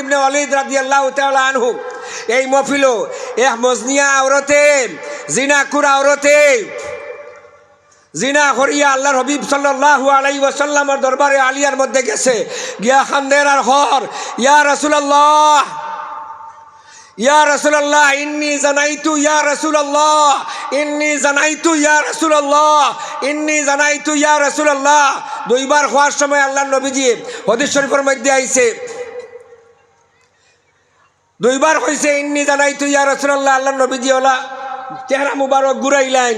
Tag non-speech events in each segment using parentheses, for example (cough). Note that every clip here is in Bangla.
ইবনে ওয়ালিদ রাদিয়াল্লাহু তাআলা আনহু। এই এক মজনিয়া আওরতে আওরতে, জিনা করিয়া আল্লাহর হবিব সাল্লাল্লাহু আলাইহি ওয়াসাল্লামের দরবারে আলিয়ার মধ্যে গেছে। গিয়া খান্দের আর হর, ইয়া রাসূলুল্লাহ ইয়া রাসূলুল্লাহ, ইন্নী জানাইতু ইয়া রাসূলুল্লাহ, ইন্নী জানাইতু ইয়া রাসূলুল্লাহ, ইন্নী জানাইতু ইয়া রাসূলুল্লাহ। দুইবার হওয়ার সময় আল্লাহর নবীজি হাদিস শরীফের মধ্যে আইছে দুইবার কইছে ইন্নি জানাইতু ইয়া রাসূলুল্লাহ, আল্লাহর নবীজি ওলা। চেহারা মুবারক ঘুরাইলেন।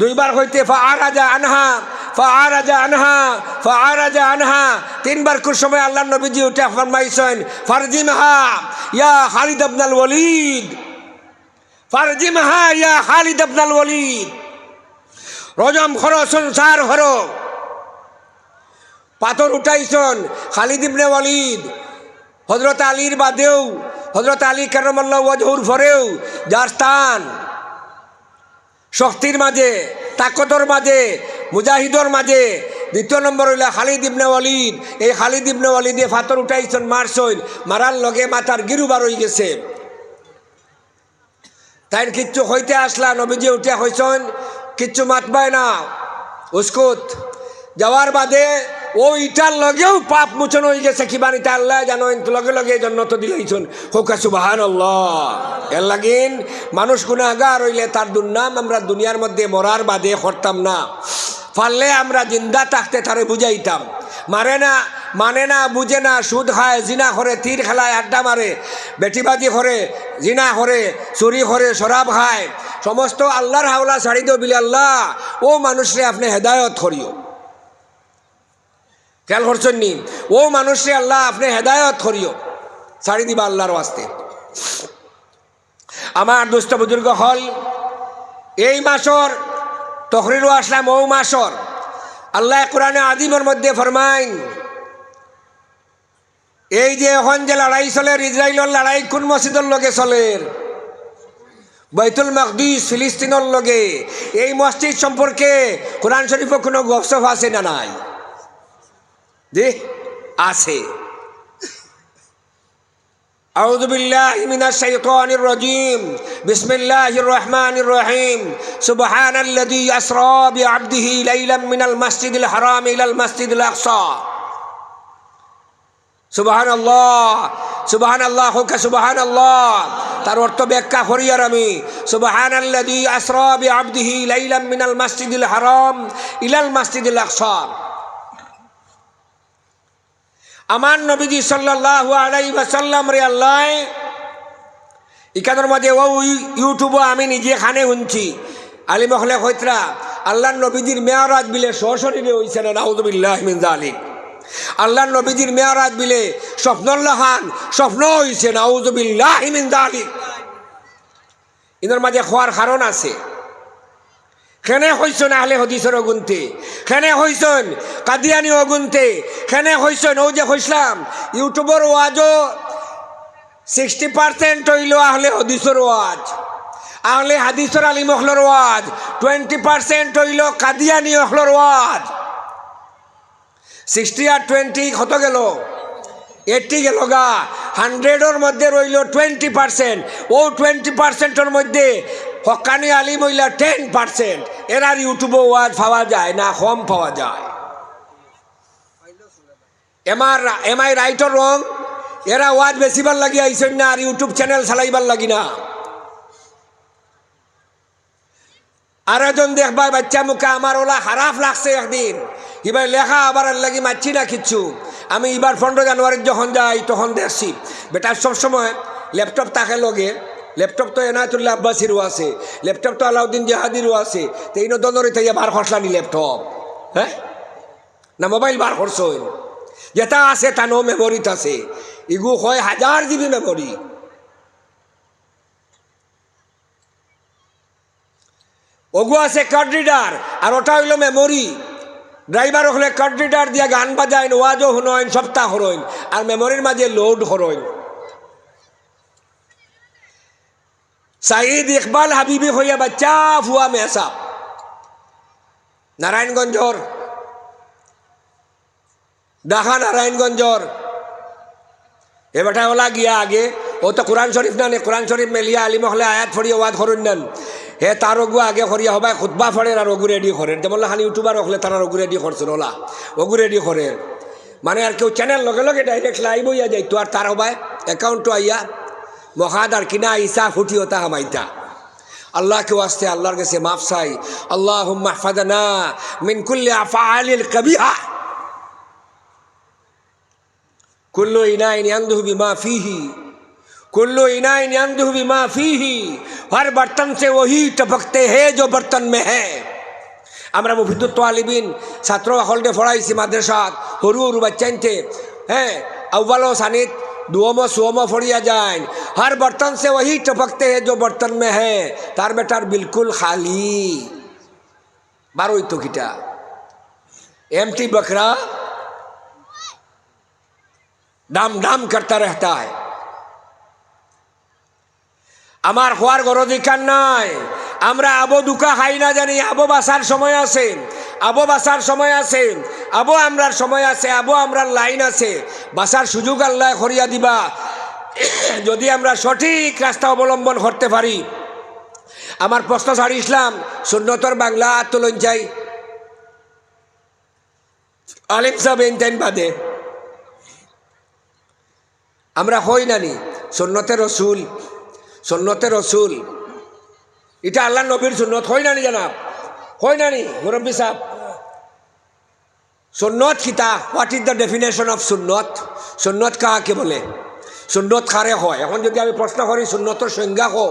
দুইবার হইতে ফাআরাজা আনহা ফাআরাজা আনহা ফাআরাজা আনহা। তিনবার কুর সময় আল্লাহর নবীজি উঠে ফরমাইছেন, ফারজিমহা ইয়া খালিদ ইবনুল ওয়ালিদ। ফারজিমহা ইয়া খালিদ ইবনুল ওয়ালিদ। রজম খর সংসার হর। পাথর উঠাইছন খালিদ ইবনে ওয়ালিদ। হজরত আলীর বাদেও হজরত আলী কেরমল্লা ওয়াজহুর ফরেও যার স্থান শক্তির মাঝে, তাকতর মাঝে, মুজাহিদর মাঝে, দ্বিতীয় নম্বর হইল খালিদ ইবনে ওয়ালিদ। এই খালিদ ইবনে ওয়ালিদে ফাতর উঠাইছেন মারছইন মারার লগে মাথার গিরুবার হয়ে গেছে। তাই কিচ্ছু হইতে আসলা, নবীজি উঠে হইছেন কিচ্ছু মাতবায় না, উস্কুত। যাওয়ার বাদে ও ইটার লগেও পাপ মোচন হয়ে গেছে কি বানিতে আল্লাহ জানো লগে লগে জন্নত দিলাইছন হোকা সুবাহান এর লাগিন মানুষ গুণাগার হইলে তার দুর্নাম আমরা দুনিয়ার মধ্যে মরার বাদে করতাম না। পারলে আমরা জিন্দা থাকতে তারে বুঝাইতাম। মারে না মানে না, বুঝে না, সুদ খায়, জিনা করে, তীর খেলায় আড্ডা মারে, বেটিবাজি করে, জিনা করে, চুরি করে, শরাব খায়। সমস্ত আল্লাহর হাওলা ছাড়ি দিও বিলে আল্লাহ। ও মানুষরে আপনি হেদায়ত করিও। খেয়াল করছেন নি ও মানুষে আল্লাহ, আপনি হেদায়ত করিও। ছাড়ি দিবা আল্লাহর ওয়াস্তে। আমার দুষ্ট বুজুর্গ হল, এই মাসর তখরিরও আসলাম, ও মাসর। আল্লাহ কোরআনে আদিমের মধ্যে ফরমাইন, এই যে এখন যে লড়াই চলে ইসরায়েলের লড়াই কোন মসজিদের লগে চলের বৈতুল মকদিস, ফিলিস্তিনের লগে। এই মসজিদ সম্পর্কে কোরআন শরীফে কোনো গপসপ আছে না নাই? দে আছে أعوذ بالله من الشيطان الرجيم بسم الله الرحمن الرحيم سبحان الذي أسرى بعبده ليلا من المسجد الحرام إلى المسجد الأقصى সুবাহান আল্লাহ সুবাহান আল্লাহ হোক সুবাহান আল্লাহ তার অর্থ ব্যাখ্যা করি আর আমি সুবাহান আল্লাদি আসরবি আবদিহি লাইলাম মিনাল মসজিদুল হারাম ইলাল মসজিদুল আকসা আমার নবীজি সাল্লাহ আলাই সাল্লাম রে আল্লাহ, ইকানোর মাঝে ও ইউটিউবও আমি নিজে খানে শুনছি। আলী মহলে হইতরা আল্লাহ নবীজির মেয়ারাজ বিলে সশরীরে হইছে না নাউদুবিল্লাহ জালিক আল্লাহ নবীজির মেয়ারাজ বিলে স্বপ্নল্লাহান স্বপ্ন হইছে নাউজুবিল্লাহ জালিক ইনার মাঝে খোয়ার কারণ আছে। খেনে হইছেন আহলে হদিসের অগুনতে, খেনে হইছেন কাদিয়ানি অগুনতে, খেনে হইছেন ও যে হইসলাম ইউটিউবের ওয়াজও সিক্সটি পার্সেন্ট হইল আহলে হদিসের ওয়াজ আহলে হাদিসের আলী মহলর ওয়াজ টোয়েন্টি পার্সেন্ট হইল কাদিয়ানি অহলর ওয়াজ সিক্সটি আর টোয়েন্টি কত গেল? এইটি গেল গা। হান্ড্রেডের মধ্যে রইল টোয়েন্টি পার্সেন্ট ও টোয়েন্টি পার্সেন্টের মধ্যে হকানি আলী মহিলা টেন পার্সেন্ট এরার ইউটিউবে ওয়াজ পাওয়া যায় না, কম পাওয়া যায়। এমার এম আই রাইটর রং এরা ওয়াজ বেশিবার লাগি আইসেন না, আর ইউটিউব চ্যানেল চালাইবার লাগি না। আর একজন দেখবা বাচ্চা মুখে, আমার ওলা খারাপ লাগছে একদিন। এবার লেখা আবার লাগি মারছি না কিচ্ছু। আমি এবার পনেরো জানুয়ারির যখন যাই, তখন দেখছি। বেটার সবসময় ল্যাপটপ তাকে লগে। ল্যাপটপ তো এনায়তুল্লাহ আব্বাসিরও আছে, ল্যাপটপ তো আলাউদ্দিন জাহাদিরও আছে, তো এই দন্দরে থেকে বার খসলানি ল্যাপটপ হ্যাঁ? না, মোবাইল বার করছই যেটা আছে তা নো মেমোরিত আছে। ইগু হয় হাজার জিবি মেমোরি ওগু আছে কার্ড রিডার আর ওটা হইল মেমোরি ড্রাইভার হলে কার্ড রিডার দিয়া গান বাজাইন ওয়াজও শুনইন সপ্তাহ হরইন আর মেমোরির মাঝে লোড হরইন সাইদ ইকবাল হাবিবি হইয়া বাচ্চা, ফুয়া মেহসাব। নারায়ণগঞ্জর ডাহা নারায়ণগঞ্জর এ বেটা ওলা গিয়া আগে, ও তো কোরআন শরীফ না নে কোরআন শরীফ মেলিয়া আলী মহলে আয়াত ফড়িয়ে ওয়াদ করুন নেন। হে তার ওগু আগে করিয়া হবাই, খুতবা ফড়ের আর ওগু রেডি করেন। যেমন খালি ইউটিউবার হলে তারা ওগু রেডি করছেন, ওলা। ওগু রেডি করে মানে আর কেউ চ্যানেল লগে লগে ডাইরেক্ট লাইভ হইয়া যাইতো, আর তার হবাই অ্যাকাউন্টও আইয়া মহাদার কিনা ইসা ফুটি ও তাহা মাইতা আল্লাহকে আসতে আল্লাহর কাছে মাফ চাই। আল্লাহ মাহফাদানা মিনকুল্লে আফা কবিহা। কুল্লু ইনাই ইয়ানদুহু মা ফিহি। কুল্লু ইনাই ইয়ানদুহু মা ফিহি। হর বর্তন সে ওহি টপকতে হে জো বর্তন মে হ্যাঁ আমরা মুফিদুত আলিবিন ছাত্র সকলকে ফড়াইছি মাদ্রাসাত। সরু সরু বাচ্চাইনতে। হ্যাঁ আউ্বাল সানিত দুয়মো সুয়মো ফড়িয়া যায় হর বর্তন সে वही टपकते हैं जो बर्तन में है তার বেটার বিলকুল খালি বারোই তো কিটা এমটি বকরা ডাম ডাম করতে रहता है আমার হওয়ার গরধিকার নাই আমরা আবো দুকা খাই না জানি আবো বাসার সময় আছে আবো বাসার সময় আছে, আবো আমরার সময় আছে, আবো আমরার লাইন আছে। বাসার সুযোগ আল্লাহ করিয়া দিবা। (coughs) যদি আমরা সঠিক রাস্তা অবলম্বন করতে পারি। আমার প্রশ্ন ছাড়ি, ইসলাম, সুন্নতর বাংলা আত্মলন চাই আলিম সাহেব এনটাইন বাদে। আমরা হই নানি সন্ন্যতে রসুল সন্ন্যতে রসুল। এটা আল্লাহ নবীর সুন্নত, হই নানি জানাব? হই নানি মুরব্বী সাহেব সুন্নত কিতা what is the definition of সুন্নত সুন্নত কাহাকে বলে সুন্নত খারে হয় এখন যদি আমি প্রশ্ন করি, সুন্নতর সংজ্ঞা হো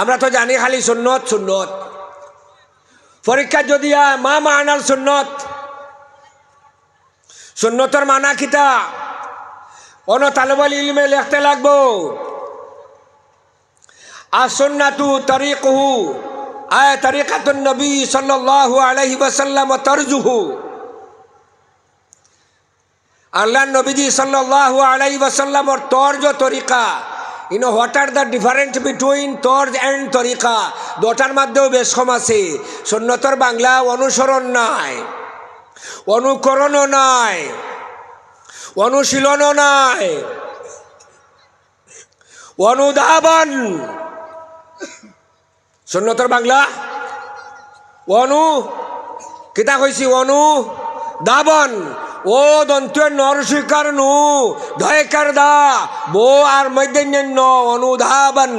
আমরা তো জানি খালি সুন্নত সুন্নত। পরীক্ষা যদি হয় মা মা আনাল সুন্নত? সুন্নতর মানা কিতা? অন তালেবাল ইলমে লিখতে লাগবো। আসন্নাতু তরিকহু, আয় তরিকাতুন নবী সাল্লাল্লাহু আলাইহি ওয়াসাল্লাম তরজুহু। আল্লাহ নবীজি সাল্লাল্লাহু আলাইহি ওয়াসাল্লামর তর্জ তরিকা you know what are the difference between তর্জ and তরিকা? দুটার মধ্যেও বেশ কম আছে। সুন্নতর বাংলা অনুসরণ নাই, অনুকরণও নাই, অনুশীলনও নাই, অনুধাবন সুন্নতর বাংলা? অনু কিতা কইছি অনু দাবন। ও দন্তের নরসিকার নু? ধয়কার দা? বো আর মৈদন্য অনুধাবন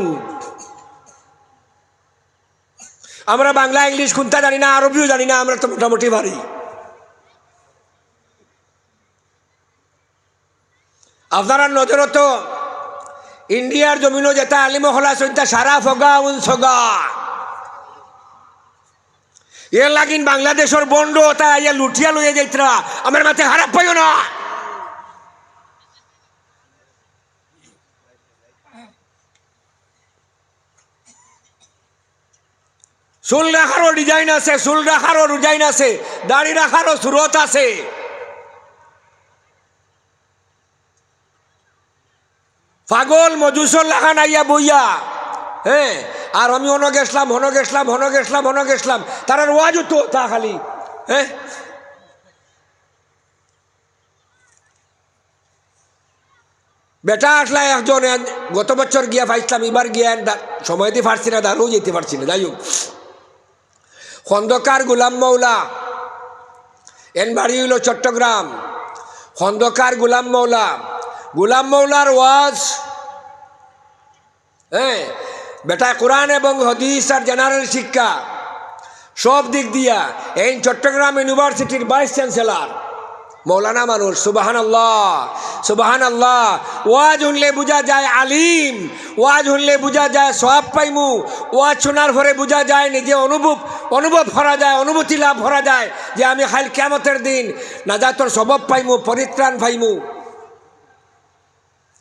আমরা বাংলা, ইংলিশ খুনতা জানি না, আরবিও জানি না, আমরা তো মোটামুটি পারি। আপনারা নজর তো ইন্ডিয়ার জমিনও যেটা আলিমহলা সন্তা সারা ফগা উন সগা। এর লাগিন বাংলাদেশের বন্ড তা লুটিয়া লইয়া যাইতরা, আমার মাথে খারাপ পাইও না। চুল রাখারও ডিজাইন আছে, চুল রাখারও ডিজাইন আছে, দাড়ি রাখারও সুরত আছে। পাগল মজুসর লাখান আইয়া বইয়া। হ্যাঁ আর আমি হন গেছলাম হন গেছলাম হন গেছলাম হন গেছলাম তার আর ওয়াজ তো তা খালি। হ্যাঁ বেটা আসলা একজন গত বছর গিয়া পাইছিলাম, এবার গিয়া সময় দিয়ে পারছি না দাঁড়িয়েও যেতে পারছি না, যাই হোক। খন্দকার গুলাম মৌলা এন বাড়ি হইল চট্টগ্রাম। খন্দকার গুলাম মৌলা গুলাম মৌলার ওয়াজ। হ্যাঁ বেটা কোরআন এবং হদিস আর জেনারেল শিক্ষা, সব দিক দিয়া এই চট্টগ্রাম ইউনিভার্সিটির ভাইস চ্যান্সেলর, মৌলানা মানুষ সুবাহান আল্লাহ সুবাহান আল্লাহ ওয়াজ শুনলে বোঝা যায় আলিম, ওয়াজ শুনলে বোঝা যায় সব পাইমু, ওয়াজ শোনার পরে বোঝা যায় নিজে অনুভব অনুভব করা যায়, অনুভূতি লাভ করা যায় যে আমি খাইল কেমতের দিন না যা তোর স্বভাব পাইমু, পরিত্রাণ পাইমু।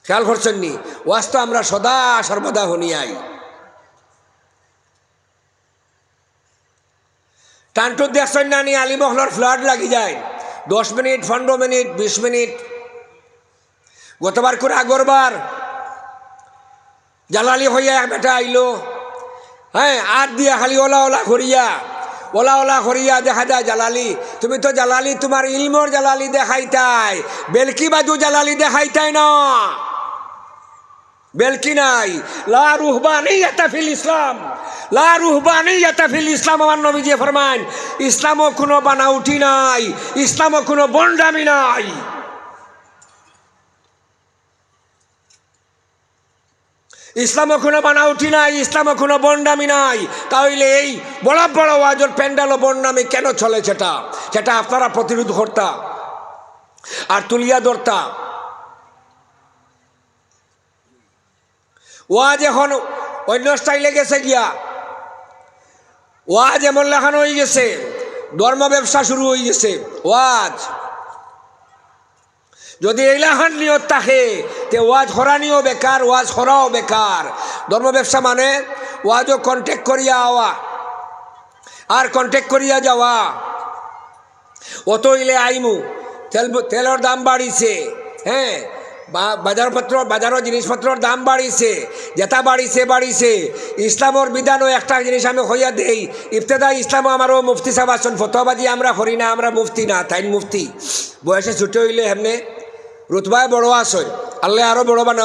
খেয়াল করছেন নি ওয়াজ তো আমরা সদা সর্বদা শুনিয়াই। টানটু দেখছেন না নি? আলিমহলর ফ্লাড লাগি যায়। দশ মিনিট, পনেরো মিনিট, বিশ মিনিট। গতবার করে আগরবার জালালি হইয়া বেটা আইলো। হ্যাঁ আর দিয়া খালি ওলা ওলা করিয়া, ওলা ওলা করিয়া দেখা যায় জালালি। তুমি তো জালালি, তোমার ইলমর জালালি দেখাইতাই। বেলকি বাজু জালালি দেখাইতাই না। বেলকি নাই। লা রুহবানি ফিল ইসলাম। লা রুহবানি ফিল ইসলাম, আমার নবীজি ফরমান ইসলামও কোনো বানাউটি নাই, ইসলামও কোনো বন্ডামি নাই। ইসলামও কোনো বানাউটি নাই, ইসলামও কোনো বন্ডামি নাই। তাহলে এই বড় বড় ওয়াজর প্যান্ডাল ও বন্ডামি কেন চলে সেটা? সেটা আপনারা প্রতিরোধ করতা আর তুলিয়া ধরতা। ওয়াজ এখন অন্য স্টাইলে গেছে গিয়া ওয়াজ এমন লেখানো হয়ে গেছে, ধর্ম ব্যবসা শুরু হয়ে গেছে, ওয়াজ। যদি এইলাহান নিয়ত থাকে, তে ওয়াজ হরানিও বেকার, ওয়াজ হরাও বেকার। ধর্ম ব্যবসা মানে ওয়াজও কন্ট্যাক্ট করিয়া আওয়া, আর কন্ট্যাক্ট করিয়া যাওয়া। অত ইলে আইমু, তেল তেলের দাম বাড়িছে হ্যাঁ? বাজারপত্র, বাজারও জিনিসপত্রর দাম বাড়িছে, যেটা বাড়িছে বাড়িছে। ইসলামর বিধানও একটা জিনিস আমি হইয়া দেই ইফতেদা ইসলামও আমারও মুফতি সাহেব আসন ফতোবাজি আমরা করি না, আমরা মুফতি না, তাই মুফতি। বয়সে ছুটি হইলে হেমনে রুতবায় বড় আসন আল্লাহ আরও বড় বানাও।